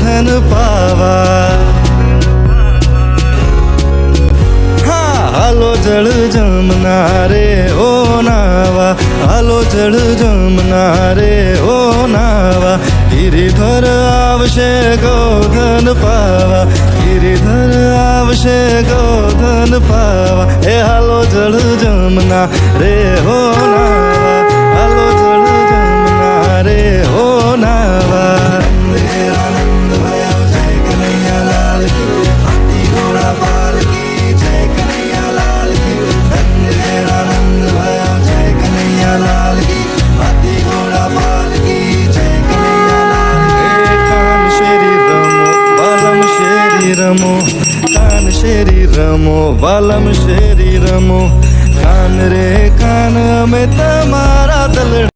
ધન પાવા. હા, હાલો જળ જમના રે ઓ નાવા. હાલો જળ જમના રે ઓ નાવા. ગિરિધર આવશે ગોધન પાવા. ગિરિધર આવશે ગોધન પાવા. એ હાલો જળ જમના રે હો નાવા. कान शेरी रमो वालम शेरी रमो कान रे